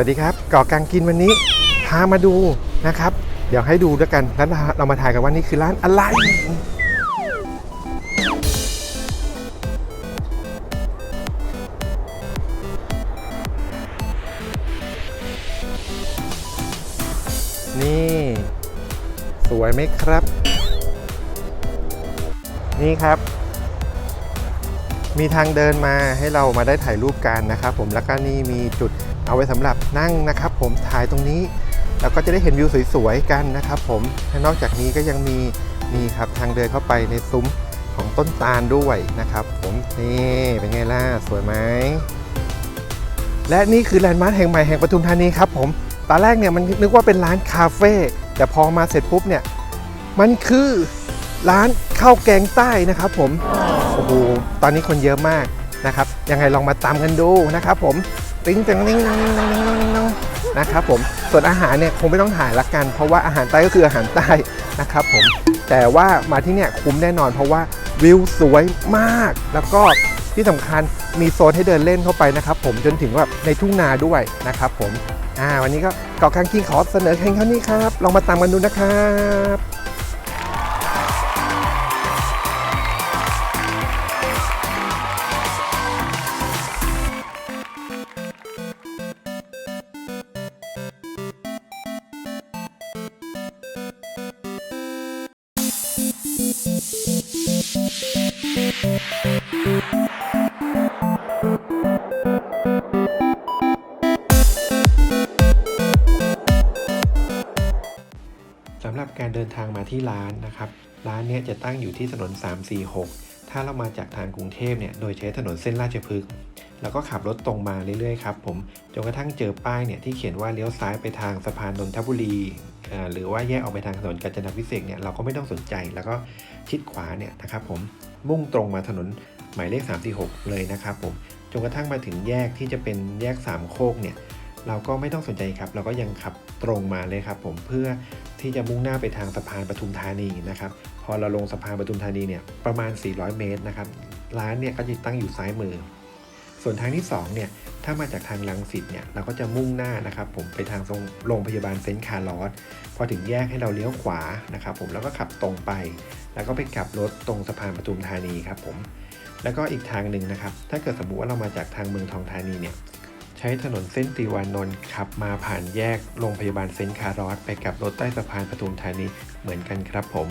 วัสดีครับก่อกลางกินวันนี้พามาดูนะครับ เดี๋ยวให้ดูด้วยกันแล้วเรามาถ่ายกันว่านี่คือร้านอะไร นี่ สวยไหมครับ นี่ครับ มีทางเดินมาให้เรามาได้ถ่ายรูปกันนะครับผมแล้วก็นี่มีจุดเอาไว้สำหรับนั่งนะครับ ผมถ่ายตรงนี้ แล้วก็จะได้เห็นวิวสวยๆกันนะครับผมและนอกจากนี้ก็ยังมีนี่ครับทางเดินเข้าไปในซุ้มของต้นตาลด้วยนะครับ ผมนี่เป็นไงล่ะสวยไหมและนี่คือแลนด์มาร์คแห่งใหม่แห่งปทุมธานีครับผมตอนแรกเนี่ยมันนึกว่าเป็นร้านคาเฟ่แต่พอมาเสร็จปุ๊บเนี่ยมันคือร้านข้าวแกงใต้นะครับผม โอ้โหตอนนี้คนเยอะมากนะครับ ยังไงลองมาตามกันดูนะครับผมติ้งติ้งติ้งติ้งติ้งติ้งติ้งนะครับผมส่วนอาหารเนี่ยคงไม่ต้องถ่ายละกัน เพราะว่าอาหารใต้ก็คืออาหารใต้นะครับผมแต่ว่ามาที่เนี่ยคุ้มแน่นอน เพราะว่าวิวสวยมาก แล้วก็ที่สำคัญมีโซนให้เดินเล่นเข้าไปนะครับผมจนถึงแบบในทุ่งนาด้วยนะครับผมอ่าวันนี้ก็เกาะกลางกิ้งขอเสนอแค่เท่านี้ครับ ลองมาตามกันดูนะครับ สำหรับการเดินทางมาที่ร้านนะครับ ร้านเนี้ยจะตั้งอยู่ที่ถนน 346 ถ้าเรามาจากทางกรุงเทพเนี่ย โดยใช้ถนนเส้นราชพฤกษ์ แล้วก็ขับรถตรงมาเรื่อยๆครับผม จนกระทั่งเจอป้ายเนี่ยที่เขียนว่าเลี้ยวซ้ายไปทางสะพานนนทบุรี หรือว่าแยกออกไปทางถนนกาญจนาพิเศษกเนี่ยเราก็ไม่ต้องสนใจ แล้วก็ชิดขวาเนี่ยนะครับผม มุ่งตรงมาถนนหมายเลข 346 เลยนะครับผมจนกระทั่งมาถึงแยกที่จะเป็นแยกสามโคกเนี่ยเราก็ไม่ต้องสนใจครับ เราก็ยังขับตรงมาเลยครับ ผมเพื่อที่จะมุ่งหน้าไปทางสะพานปทุมธานีนะครับ พอเราลงสะพานปทุมธานีเนี่ยประมาณ 400 เมตรนะครับร้านเนี่ยก็จะตั้งอยู่ซ้ายมือ ส่วนทางที่2เนี่ยถ้ามาจากทางลังสิตเนี่ยเราก็จะมุ่งหน้านะครับผมไปทางโรงพยาบาลเซนต์คาร์ลอสพอถึงแยกให้เราเลี้ยวขวานะครับผมแล้วก็ขับตรงไป แล้วก็ไปกลับรถตรงสะพานปทุมธานีครับผมแล้วก็อีกทางหนึ่งนะครับ ถ้าเกิดสมมุติว่าเรามาจากทางเมืองทองธานีเนี่ยใช้ถนนเส้นติวานนท์ขับมาผ่านแยกโรงพยาบาลเซนต์คาร์ลอสไปกับรถใต้สะพานปทุมธานีเหมือนกันครับผม